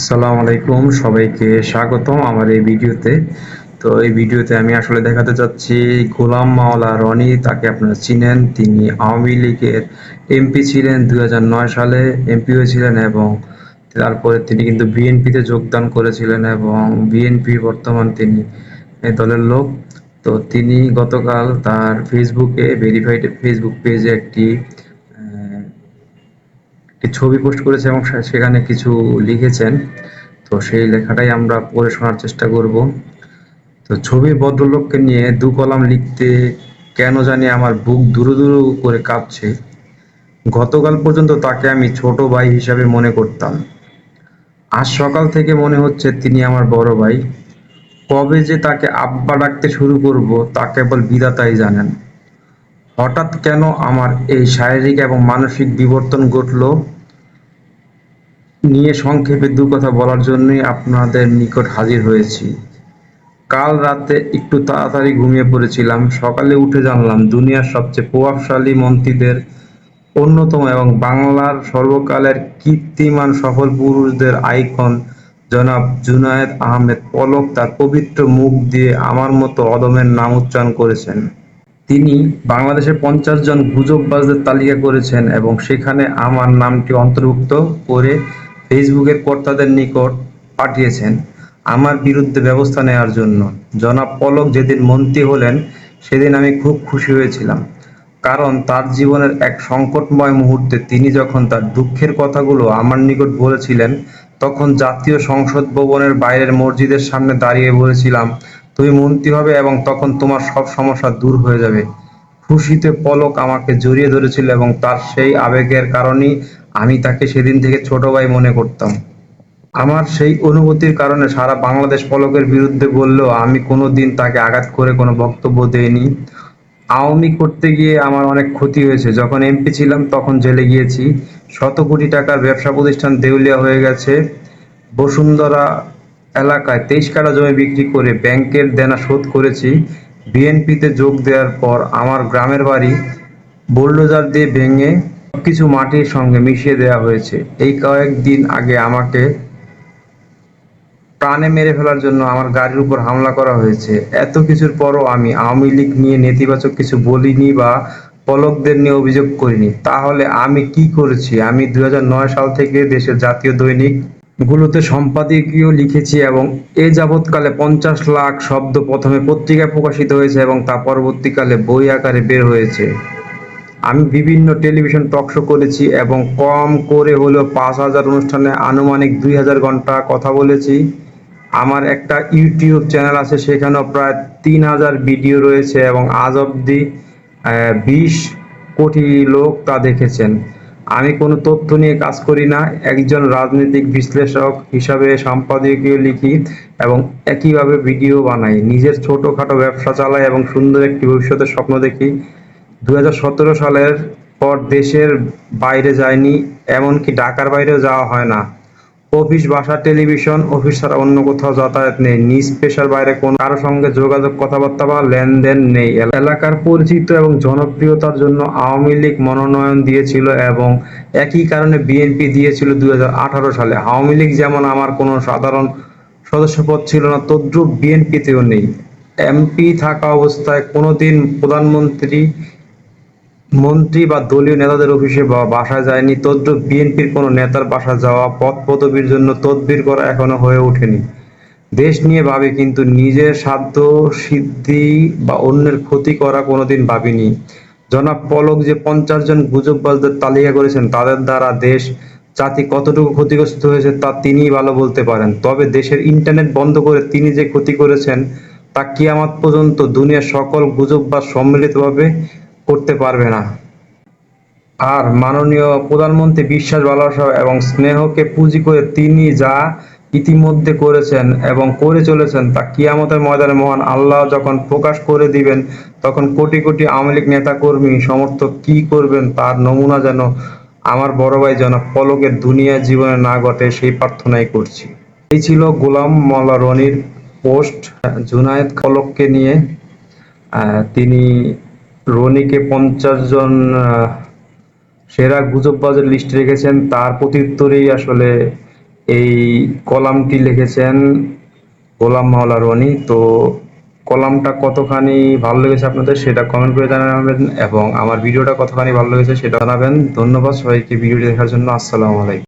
আসসালামু আলাইকুম, সবাইকে স্বাগতম আমার এই ভিডিওতে। তো এই ভিডিওতে আমি আসলে দেখাতে চাচ্ছি গোলাম মাওলা রনি, তাকে আপনারা চিনেন। তিনি আওয়ামী লীগের এমপি ছিলেন দু হাজার নয় সালে, এমপি হয়েছিলেন এবং তারপরে তিনি কিন্তু বিএনপিতে যোগদান করেছিলেন এবং বিএনপি বর্তমান তিনি দলের লোক। তো তিনি গতকাল তার ফেসবুকে ভেরিফাইড ফেসবুক পেজে একটি একটি ছবি পোস্ট করেছে এবং সেখানে কিছু লিখেছেন। তো সেই লেখাটাই আমরা পড়ে শোনার চেষ্টা করব। তো ছবির ভদ্রলোককে নিয়ে দু কলাম লিখতে কেন জানি আমার বুক দুরু দুরু করে কাঁপছে। গতকাল পর্যন্ত তাকে আমি ছোট ভাই হিসাবে মনে করতাম। আজ সকাল থেকে মনে হচ্ছে তিনি আমার বড় ভাই। কবে যে তাকে আব্বা ডাকতে শুরু করব, তা কেবল বিধাতাই জানেন। হঠাৎ কেন আমার এই শারীরিক এবং মানসিক বিবর্তন ঘটল? নিয়ে সংক্ষেপে দু কথা বলার জন্যই আপনাদের নিকট হাজির হয়েছি। কাল রাতে একটু তাড়াতাড়ি ঘুমিয়ে পড়েছিলাম। সকালে উঠে জানলাম, দুনিয়ার সবচেয়ে প্রভাবশালী মন্ত্রীদের অন্যতম এবং বাংলার সর্বকালের কীর্তিমান সফল পুরুষদের আইকন জনাব জুনায়েদ আহমেদ পলক তার পবিত্র মুখ দিয়ে আমার মতো অদমের নাম উচ্চারণ করেছেন। তিনি বাংলাদেশের পঞ্চাশ জন গুজববাজদের তালিকা করেছেন এবং সেখানে আমার নামটি অন্তর্ভুক্ত করে ফেসবুকের কর্তাদের নিকট পাঠিয়েছেন আমার বিরুদ্ধে ব্যবস্থা নেওয়ার জন্য। জনাব পলক যেদিন মন্ত্রী হলেন, সেদিন আমি খুব খুশি হয়েছিলাম। কারণ তার জীবনের এক সংকটময় মুহূর্তে তিনি যখন তার দুঃখের কথাগুলো আমার নিকট বলেছিলেন, তখন জাতীয় সংসদ ভবনের বাইরের মসজিদের সামনে দাঁড়িয়ে বলেছিলাম, তুমি মন্ত্রী হবে এবং তখন তোমার সব সমস্যা দূর হয়ে যাবে। খুশিতে পলক আমাকে জড়িয়ে ধরেছিল এবং তার সেই আবেগের কারণেই আমি তাকে সেদিন থেকে ছোট ভাই মনে করতাম। আমার সেই অনুভূতির কারণে সারা বাংলাদেশ পলকের বিরুদ্ধে বললেও আমি কোনো দিন তাকে আঘাত করে কোনো বক্তব্য দেইনি। আওয়ামী করতে গিয়ে আমার অনেক ক্ষতি হয়েছে। যখন এমপি ছিলাম তখন জেলে গিয়েছি। শত কোটি টাকার ব্যবসা প্রতিষ্ঠান দেউলিয়া হয়ে গেছে। বসুন্ধরা এলাকায় তেইশ কাটা জমি বিক্রি করে ব্যাংকের দেনা শোধ করেছি। বিএনপিতে যোগ দেওয়ার পর আমার গ্রামের বাড়ি বোল্ডোজার দিয়ে ভেঙে কিছু মাটির সঙ্গে মিশিয়ে দেওয়া হয়েছে। এই কয়েকদিন আগে আমাকে প্রাণে মেরে ফেলার জন্য আমার গাড়ির উপর হামলা করা হয়েছে। এত কিছুর পরও আমি আওয়ামী লীগ নিয়ে নেতিবাচক কিছু বলিনি বা পলকদের নিয়ে অভিযোগ করিনি। তাহলে আমি কি করেছি? আমি দুই হাজার নয় সাল থেকে দেশের জাতীয় দৈনিক গুলোতে সম্পাদকীয় লিখেছি এবং এ যাবৎকালে পঞ্চাশ লাখ শব্দ প্রথমে পত্রিকায় প্রকাশিত হয়েছে এবং তা পরবর্তীকালে বই আকারে বের হয়েছে। আমি বিভিন্ন টেলিভিশন টক শো করেছি এবং কম করে হলেও পাঁচ হাজার অনুষ্ঠানে আনুমানিক দুই হাজার ঘণ্টা কথা বলেছি। আমার একটা ইউটিউব চ্যানেল আছে, সেখানেও প্রায় তিন হাজার ভিডিও রয়েছে এবং আজ অবধি বিশ কোটি লোক তা দেখেছেন। আমি কোনো তথ্য নিয়ে কাজ করি না। একজন রাজনৈতিক বিশ্লেষক হিসাবে সম্পাদকীয় লিখি এবং একইভাবে ভিডিও বানাই। নিজের ছোটোখাটো ব্যবসা চালাই এবং সুন্দর একটি ভবিষ্যতের স্বপ্ন দেখি। দুই হাজার সতেরো সালের পর দেশের বাইরে যায়নি, এমনকি ঢাকার বাইরেও যাওয়া হয় না। অফিস, বাসা, টেলিভিশন, অফিস ছাড়া অন্য কোথাও যাতায়াত নেই। নিজ পেশার বাইরে কোনো কারও সঙ্গে যোগাযোগ, কথাবার্তা বা লেনদেন নেই। এলাকার পরিচিত এবং জনপ্রিয়তার জন্য আওয়ামী লীগ মনোনয়ন দিয়েছিল এবং একই কারণে বিএনপি দিয়েছিল দুই হাজার আঠারো সালে। আওয়ামী লীগ যেমন আমার কোনো সাধারণ সদস্যপদ ছিল না, তদ্রুপ বিএনপিতেও নেই। এমপি থাকা অবস্থায় কোনোদিন প্রধানমন্ত্রী মন্ত্রী বা দলীয় নেতাদের অফিসে বা বাসায় যায়নি। তদ্রুপ বিএনপির কোনো নেতার বাসা যাওয়া পদ পদবীর জন্য তদবির করা এখনও হয়ে ওঠেনি। দেশ নিয়ে ভাবে, কিন্তু নিজের সাধ্য সিদ্ধি বা অন্যের ক্ষতি করা কোনোদিন ভাবিনি। জনাব পলক যে পঞ্চাশ জন গুজববাজদের তালিকা করেছেন, তাদের দ্বারা দেশ জাতি কতটুকু ক্ষতিগ্রস্ত হয়েছে তা তিনিই ভালো বলতে পারেন। তবে দেশের ইন্টারনেট বন্ধ করে তিনি যে ক্ষতি করেছেন, তা কিয়ামত পর্যন্ত দুনিয়ার সকল গুজববাজ সম্মিলিতভাবে করতে পারবে না। আর মাননীয় প্রধানমন্ত্রী বিশ্বাস ভালোবাসা এবং স্নেহকে পুঁজি করে তিনি যা ইতিমধ্যে করেছেন এবং করে চলেছেন তা কিয়ামতের ময়দানে মহান আল্লাহ যখন প্রকাশ করে দিবেন, তখন কোটি কোটি আওয়ামী লীগ নেতাকর্মী, সমর্থক কি করবেন তার নমুনা যেন আমার বড় ভাই যেন পলকের দুনিয়া জীবনে না ঘটে সেই প্রার্থনাই করছি। এই ছিল গোলাম মোল্লা রনির পোস্ট, জুনায়েদ পলককে নিয়ে। তিনি রনিকে পঞ্চাশ জন সেরা গুজববাজের লিস্ট রেখেছেন। তার প্রত্যুত্তরেই আসলে এই কলামটি লিখেছেন গোলাম মাওলা রনি। তো কলামটা কতখানি ভালো লেগেছে আপনাদের সেটা কমেন্ট করে জানাবেন এবং আমার ভিডিওটা কতখানি ভালো লেগেছে সেটা জানাবেন। ধন্যবাদ সবাইকে ভিডিওটি দেখার জন্য। আসসালামু আলাইকুম।